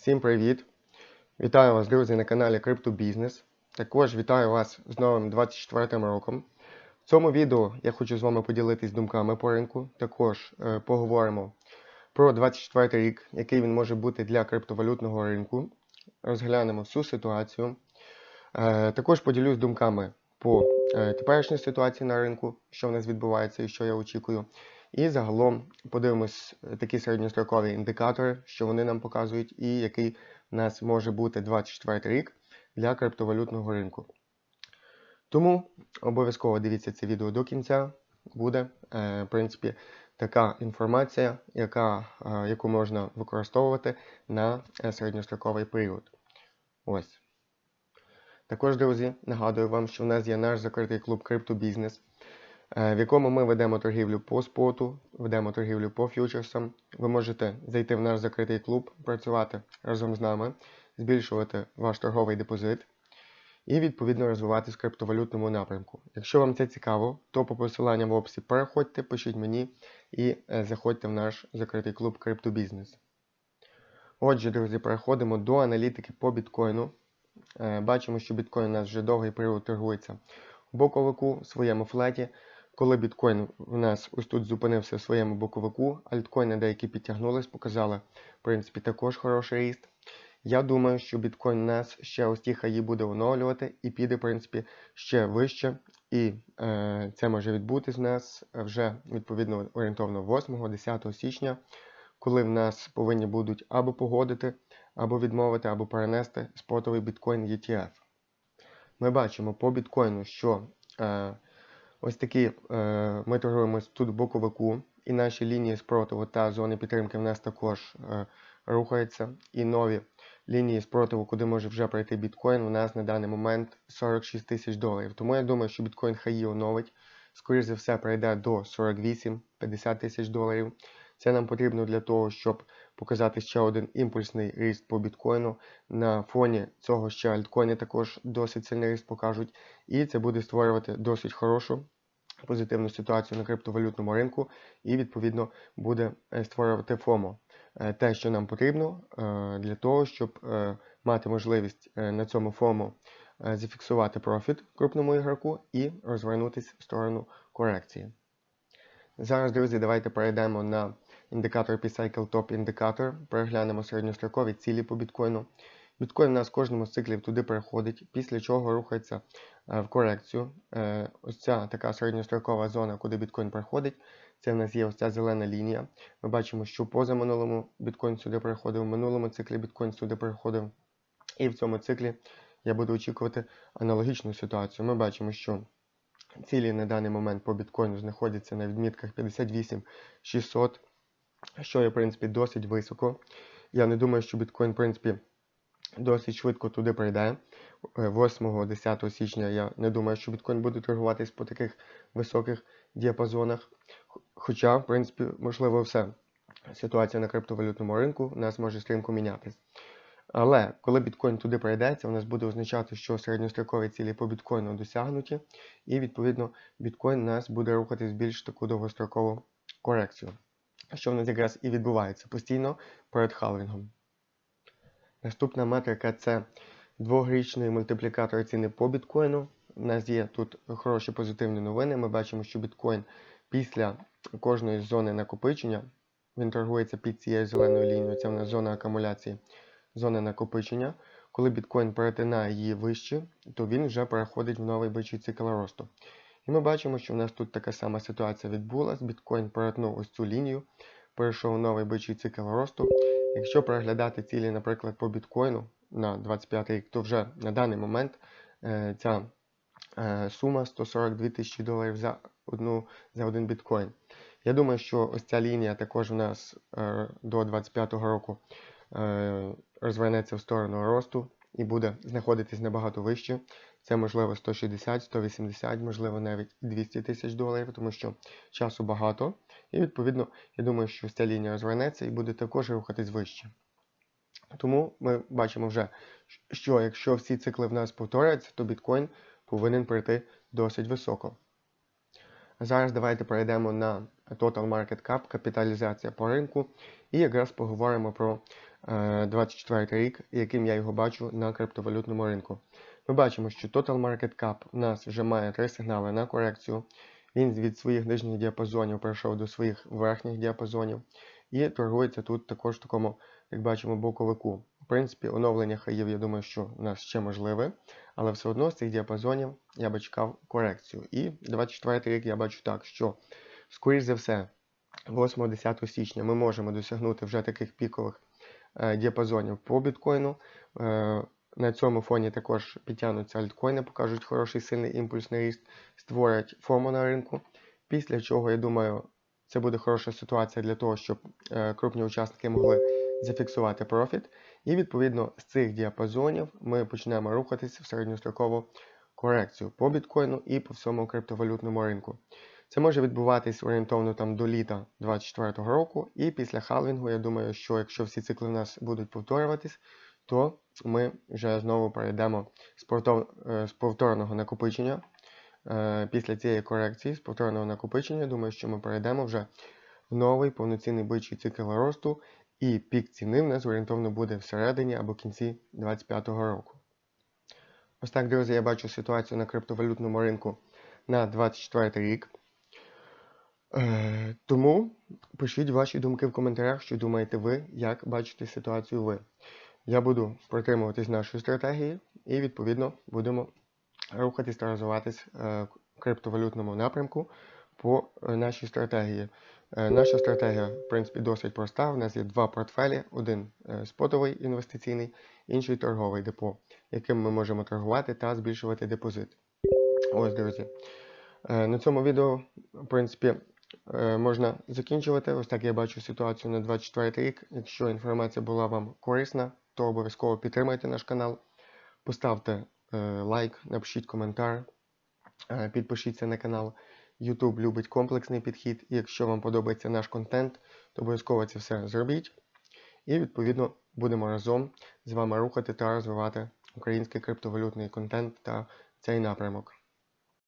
Всім привіт! Вітаю вас, друзі, на каналі CryptoBusiness. Також вітаю вас з новим 24 роком. В цьому відео я хочу з вами поділитись думками по ринку. Також е, поговоримо про 24 рік, який він може бути для криптовалютного ринку. Розглянемо всю ситуацію. Е, також поділюсь думками по е, теперішній ситуації на ринку, що в нас відбувається і що я очікую. І загалом подивимось е, такі середньострокові індикатори, що вони нам показують, і який в нас може бути 24 рік для криптовалютного ринку. Тому обов'язково дивіться це відео до кінця. Буде, е, в принципі, така інформація, яка, е, яку можна використовувати на середньостроковий період. Ось. Також, друзі, нагадую вам, що в нас є наш закритий клуб е, в якому ми ведемо торгівлю по споту, ведемо торгівлю по фьючерсам. Ви можете зайти в наш закритий клуб, працювати разом з нами, збільшувати ваш торговий депозит і відповідно розвиватись в криптовалютному напрямку. Якщо вам це цікаво, то по посиланням в описі переходьте, пишіть мені і е, заходьте в наш закритий клуб CryptoBusiness. Отже, друзі, переходимо до аналітики по біткоїну. Е, Бачимо, що біткоін у нас вже довгий період торгується у боковику в своєму флеті. Коли біткоін у нас ось тут зупинився в своєму боковику, альткоїни деякі підтягнулись, показали, в принципі, також хороший ріст. Я думаю, що біткоін нас ще ось ті хаї буде оновлювати і піде, в принципі, ще вище. І е, це може відбутись в нас вже відповідно орієнтовно 8-10 січня, коли в нас повинні будуть або погодити, або відмовити, або перенести спотовий біткоін ETF. Ми бачимо по біткоїну, що е, ось такі е, ми торгуємось тут боковику, і наші лінії спротиву та зони підтримки в нас також е, рухаються. І нові лінії спротиву, куди може вже пройти біткоін, у нас на даний момент 46 тисяч доларів. Тому я думаю, що біткоін хаї оновить. Скоріше за все, пройде до 48-50 тисяч доларів. Це нам потрібно для того, щоб показати ще один імпульсний ріст по біткоїну. На фоні цього ще альткоїни також досить сильний ріст покажуть. І це буде створювати досить хорошу позитивну ситуацію на криптовалютному ринку, і, відповідно, буде е, створювати ФОМО. Е, Те, що нам потрібно е, для того, щоб мати можливість на цьому ФОМО зафіксувати профіт крупному ігроку і розвернутися в сторону корекції. Зараз, друзі, давайте перейдемо на індикатор P-Cycle Top індикатор, переглянемо середньострокові цілі по біткоїну. Біткоін у нас в кожному з циклів туди переходить, після чого рухається е, в корекцію. Е, ось ця така середньострокова зона, куди біткоін переходить, це в нас є ось ця зелена лінія. Ми бачимо, що позаминулому біткоін сюди переходив, в минулому циклі біткоін сюди переходив. І в цьому циклі я буду очікувати аналогічну ситуацію. Ми бачимо, що цілі на даний момент по біткоїну знаходяться на відмітках 58 600, що є, в принципі, досить високо. Я не думаю, що біткоін, в принципі, досить швидко туди прийде. 8-10 січня я не думаю, що біткоін буде торгуватись по таких високих діапазонах. Хоча, в принципі, можливо, все. Ситуація на криптовалютному ринку у нас може стрімко мінятись. Але коли біткоін туди прийдеться, у нас буде означати, що середньострокові цілі по біткоїну досягнуті, і, відповідно, біткоін у нас буде рухатись більш таку довгострокову корекцію. Що в нас якраз і відбувається постійно перед халвінгом. Наступна метрика це двогрічний мультиплікатор ціни по біткоїну. У нас є тут хороші позитивні новини. Ми бачимо, що біткоін після кожної зони накопичення він торгується під цією зеленою лінією. Це в нас зона акумуляції, зона накопичення. Коли біткоін перетинає її вище, то він вже переходить в новий бичий цикл росту. Ми бачимо, що в нас тут така сама ситуація відбулася. Біткоін перетнув ось цю лінію, перейшов новий бичий цикл росту. Якщо переглядати цілі, наприклад, по біткоїну на 25 рік, то вже на даний момент е, ця е, сума 142 тисячі доларів за одну за один біткоін. Я думаю, що ось ця лінія також у нас е, до 25-го року е, розвернеться в сторону росту і буде знаходитись набагато вище. Це можливо 160, 180, можливо навіть 200 тисяч доларів, тому що часу багато. І відповідно, я думаю, що ця лінія розвернеться і буде також рухатись вище. Тому ми бачимо вже, що якщо всі цикли в нас повторяються, то біткоін повинен прийти досить високо. Зараз давайте перейдемо на Total Market Cap, капіталізація по ринку. І якраз поговоримо про 24 рік, яким я його бачу на криптовалютному ринку. Ми бачимо, що Total Market Cap у нас вже має три сигнали на корекцію. Він від своїх нижніх діапазонів перейшов до своїх верхніх діапазонів. І торгується тут також в такому, як бачимо, боковику. В принципі, оновлення хаїв, я думаю, що у нас ще можливе, але все одно з цих діапазонів я би чекав корекцію. І 24 рік я бачу так, що, скоріш за все, 8-10 січня ми можемо досягнути вже таких пікових е, діапазонів по біткоїну. Е, на цьому фоні також підтягнуться альткоїни, покажуть хороший сильний імпульсний ріст, створять форму на ринку. Після чого, я думаю, це буде хороша ситуація для того, щоб е, крупні учасники могли зафіксувати профіт. І відповідно з цих діапазонів ми почнемо рухатися в середньострокову корекцію по біткоїну і по всьому криптовалютному ринку. Це може відбуватись орієнтовно там до літа 2024 року, і після халвінгу, я думаю, що якщо всі цикли в нас будуть повторюватись, то ми вже знову перейдемо з, е, повторного накопичення. Е, Після цієї корекції з повторного накопичення, думаю, що ми перейдемо вже в новий повноцінний бичий цикл росту, і пік ціни в нас орієнтовно буде всередині або кінці 2025 року. Ось так, друзі, я бачу ситуацію на криптовалютному ринку на 2024 рік. Е, тому пишіть ваші думки в коментарях, що думаєте ви, як бачите ситуацію ви. Я буду притримуватись нашої стратегії і, відповідно, будемо рухатись та розвиватись е, в криптовалютному напрямку по е, нашій стратегії. Е, Наша стратегія, в принципі, досить проста. У нас є два портфелі: один спотовий інвестиційний, інший торговий депо, яким ми можемо торгувати та збільшувати депозит. Ось, друзі. На цьому відео, в принципі, можна закінчувати. Ось так я бачу ситуацію на 24 рік. Якщо інформація була вам корисна, то обов'язково підтримайте наш канал, поставте е, лайк, напишіть коментар, е, підпишіться на канал. YouTube любить комплексний підхід, і якщо вам подобається наш контент, то обов'язково це все зробіть. І відповідно будемо разом з вами рухати та розвивати український криптовалютний контент та цей напрямок.